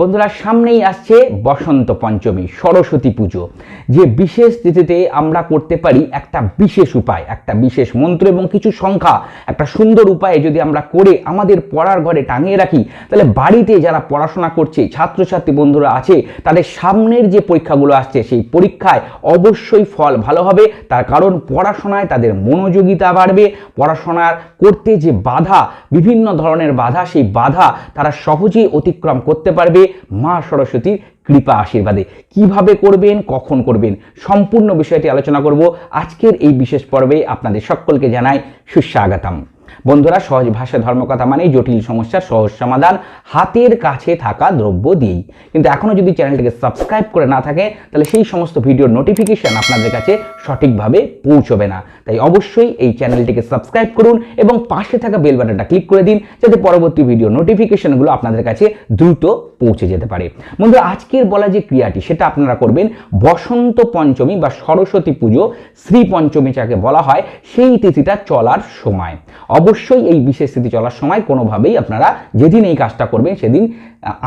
বন্ধুরা, সামনেই আসছে বসন্ত পঞ্চমী, সরস্বতী পুজো। যে বিশেষ তিথিতে আমরা করতে পারি একটা বিশেষ উপায়, একটা বিশেষ মন্ত্র এবং কিছু সংখ্যা, একটা সুন্দর উপায়ে যদি আমরা করে আমাদের পড়ার ঘরে টাঙিয়ে রাখি, তাহলে বাড়িতে যারা পড়াশোনা করছে, ছাত্রছাত্রী বন্ধুরা আছে, তাদের সামনের যে পরীক্ষাগুলো আসছে, সেই পরীক্ষায় অবশ্যই ফল ভালো হবে। তার কারণ পড়াশোনায় তাদের মনোযোগিতা বাড়বে, পড়াশোনার করতে যে বাধা, বিভিন্ন ধরনের বাধা, সেই বাধা তারা সহজেই অতিক্রম করতে পারবে। মা সরস্বতীর কৃপা আশীর্বাদে। কীভাবে করবেন, কখন করবেন, সম্পূর্ণ বিষয়টি আলোচনা করব। আজকের এই বিশেষ পর্বে আপনাদের সকলকে জানাই সুস্বাগতম। বন্ধুরা, সহজ ভাষা, ধর্মকথা মানে জটিল সমস্যার সহজ সমাধান। হাতের কাছে থাকা দ্রব্য দিয়েই। কিন্তু এখনও যদি চ্যানেলটিকে সাবস্ক্রাইব করে না থাকে, তাহলে সেই সমস্ত ভিডিওর নোটিফিকেশন আপনাদের কাছে সঠিকভাবে পৌঁছবে না। তাই অবশ্যই এই চ্যানেলটিকে সাবস্ক্রাইব করুন এবং পাশে থাকা বেল বাটনটা ক্লিক করে দিন, যাতে পরবর্তী ভিডিও নোটিফিকেশনগুলো আপনাদের কাছে দ্রুত পৌঁছে যেতে পারে। বন্ধু আজকের বলা যে ক্রিয়াটি, সেটা আপনারা করবেন বসন্ত পঞ্চমী বা সরস্বতী পুজো, শ্রী পঞ্চমী যাকে বলা হয়, সেই তিথিটা চলার সময়। অবশ্যই এই বিশেষ স্থিতি চলার সময় কোনোভাবেই আপনারা যেদিন এই কাজটা করবেন সেদিন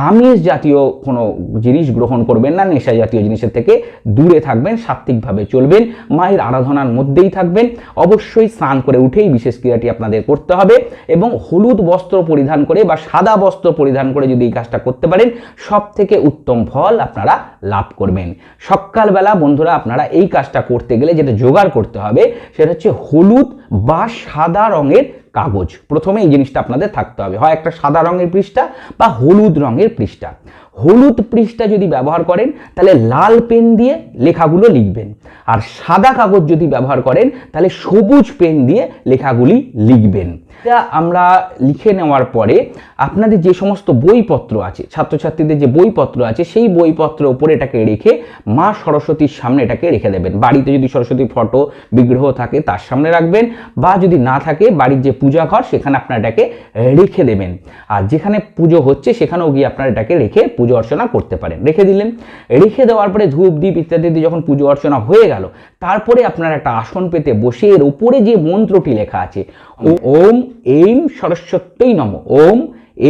আমিষ জাতীয় কোনো জিনিস গ্রহণ করবেন না, নেশা জাতীয় জিনিসের থেকে দূরে থাকবেন, সাত্ত্বিকভাবে চলবেন, মায়ের আরাধনার মধ্যেই থাকবেন। অবশ্যই স্নান করে উঠেই বিশেষ ক্রিয়াটি আপনাদের করতে হবে এবং হলুদ বস্ত্র পরিধান করে বা সাদা বস্ত্র পরিধান করে যদি এই কাজটা করতে পারেন সব থেকে উত্তম ফল আপনারা লাভ করবেন। সকালবেলা বন্ধুরা আপনারা এই কাজটা করতে গেলে যেটা জোগাড় করতে হবে, সেটা হচ্ছে হলুদ বা সাদা রঙের কাগজ। প্রথমে এই জিনিসটা আপনাদের থাকতে হবে। হয় একটা সাদা রঙের পৃষ্ঠা বা হলুদ রঙের পৃষ্ঠা। হলুদ পৃষ্ঠা যদি ব্যবহার করেন, তাহলে লাল পেন দিয়ে লেখাগুলো লিখবেন। আর সাদা কাগজ যদি ব্যবহার করেন, তাহলে সবুজ পেন দিয়ে লেখাগুলি লিখবেন। এটা আমরা লিখে নেওয়ার পরে আপনাদের যে সমস্ত বইপত্র আছে, ছাত্রছাত্রীদের যে বইপত্র আছে, সেই বইপত্র উপরে এটাকে রেখে মা সরস্বতীর সামনে এটাকে রেখে দেবেন। বাড়িতে যদি সরস্বতী ফটো, বিগ্রহ থাকে, তার সামনে রাখবেন বা যদি না থাকে, বাড়ির যে পূজা ঘর, সেখানে আপনার এটাকে রেখে দেবেন। আর যেখানে পুজো হচ্ছে, সেখানেও গিয়ে আপনার এটাকে রেখে পুজো অর্চনা করতে পারেন। রেখে দিলেন। রেখে দেওয়ার পরে ধূপ দ্বীপ ইত্যাদি যখন পুজো অর্চনা হয়ে গেল, তারপরে আপনার একটা আসন পেতে বসে এর উপরে যে মন্ত্রটি লেখা আছে ওম, এইম, সরস্বত্যই নম, ওম,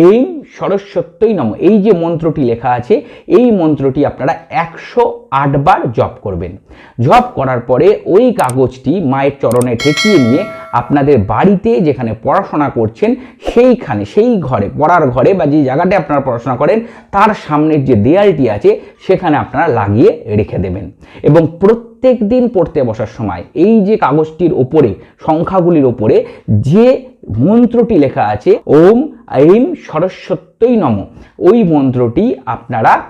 এইম, সরস্বত্যই নম। এই যে মন্ত্রটি লেখা আছে, এই মন্ত্রটি আপনারা একশো আটবার জপ করবেন। জপ করার পরে ওই কাগজটি মায়ের চরণে ঠেকিয়ে নিয়ে আপনাদের বাড়িতে যেখানে পড়াশোনা করছেন, সেইখানে, সেই ঘরে, পড়ার ঘরে বা যে জায়গাটায় আপনারা পড়াশোনা করেন, তার সামনের যে দেয়ালটি আছে, সেখানে আপনারা লাগিয়ে রেখে দেবেন। এবং প্রত্যেক দিন পড়তে বসার সময়, এই যে কাগজটির ওপরে, সংখ্যাগুলির ওপরে, যে মন্ত্রটি লেখা আছে, ওম আইম সরস্বত্যই নম, ওই মন্ত্রটি আপনারা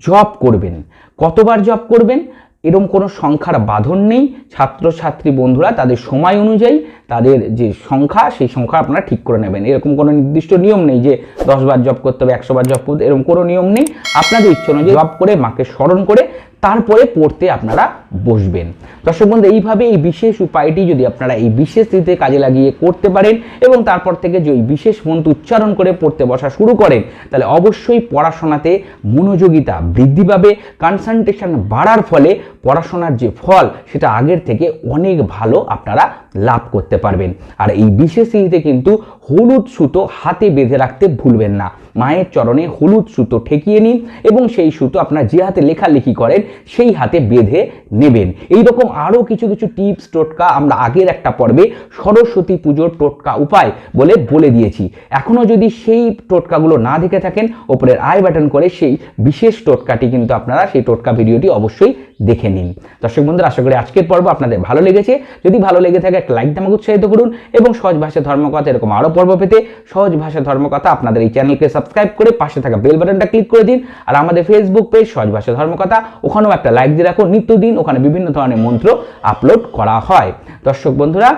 জপ করবেন। কতবার জপ করবেন? এরকম কোনো সংখ্যার বাঁধন নেই। ছাত্রছাত্রী বন্ধুরা, তাদের সময় অনুযায়ী তাদের যে সংখ্যা, সেই সংখ্যা আপনারা ঠিক করে নেবেন। এরকম কোনো নির্দিষ্ট নিয়ম নেই যে দশ বার জপ করতে হবে, একশো বার জপ করতে এরকম কোনো নিয়ম নেই। আপনাদের ইচ্ছে অনুযায়ী জব করে মাকে স্মরণ করে তারপরে পড়তে আপনারা বসবেন। দর্শক বন্ধু, এইভাবে এই বিশেষ উপায়টি যদি আপনারা এই বিশেষ তিথিতে কাজে লাগিয়ে করতে পারেন এবং তারপর থেকে যে বিশেষ মন্ত্র উচ্চারণ করে পড়তে বসা শুরু করেন, তাহলে অবশ্যই পড়াশোনাতে মনোযোগিতা বৃদ্ধি পাবে। কনসেন্ট্রেশন বাড়ার ফলে পড়াশোনার যে ফল, সেটা আগের থেকে অনেক ভালো আপনারা লাভ করতে পারবেন। আর এই বিশেষ সিঁড়িতে কিন্তু হলুদ সুতো হাতে বেঁধে রাখতে ভুলবেন না। মায়ের চরণে হলুদ সুতো ঠেকিয়ে নিন এবং সেই সুতো আপনার যে হাতে লেখালেখি করেন, সেই হাতে বেঁধে নেবেন। এই রকম আরও কিছু কিছু টিপস, টোটকা আমরা আগের একটা পর্বে সরস্বতী পুজোর টোটকা উপায় বলে বলে দিয়েছি। এখনও যদি সেই টোটকাগুলো না দেখে থাকেন ওপরের আই বাটন করে সেই বিশেষ টোটকাটি কিন্তু আপনারা সেই টোটকা ভিডিওটি অবশ্যই দেখে নিন। দর্শক বন্ধুরা, আশা করি আজকের পর্ব আপনাদের ভালো লেগেছে। যদি ভালো লেগে থাকে, একটা লাইক আমাকে উৎসাহিত করুন এবং সহজ ভাষা ধর্মকথা এরকম আরও পর্ব পেতে সহজ ভাষা ধর্মকথা আপনাদের এই চ্যানেলকে সাবস্ক্রাইব করে পাশে থাকা বেল বাটনটা ক্লিক করে দিন আর আমাদের ফেসবুক পেজ সহজ ভাষা ধর্মকথা, ওখানেও একটা লাইক দিয়ে রাখুন নিত্যদিন ওখানে বিভিন্ন ধরনের মন্ত্র আপলোড করা হয়। দর্শক বন্ধুরা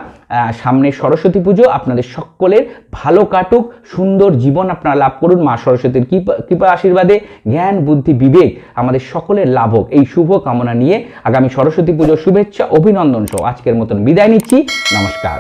সামনে সরস্বতী পুজো, আপনাদের সকলের ভালো কাটুক, সুন্দর জীবন আপনারা লাভ করুন। মা সরস্বতীর কৃপা আশীর্বাদে, জ্ঞান, বুদ্ধি, বিবেক আমাদের সকলের লাভ হোক। এই শুভ কামনা নিয়ে আগামী সরস্বতী পুজোর শুভেচ্ছা, অভিনন্দন সহ। আজকের মতন বিদায় নিচ্ছি। নমস্কার।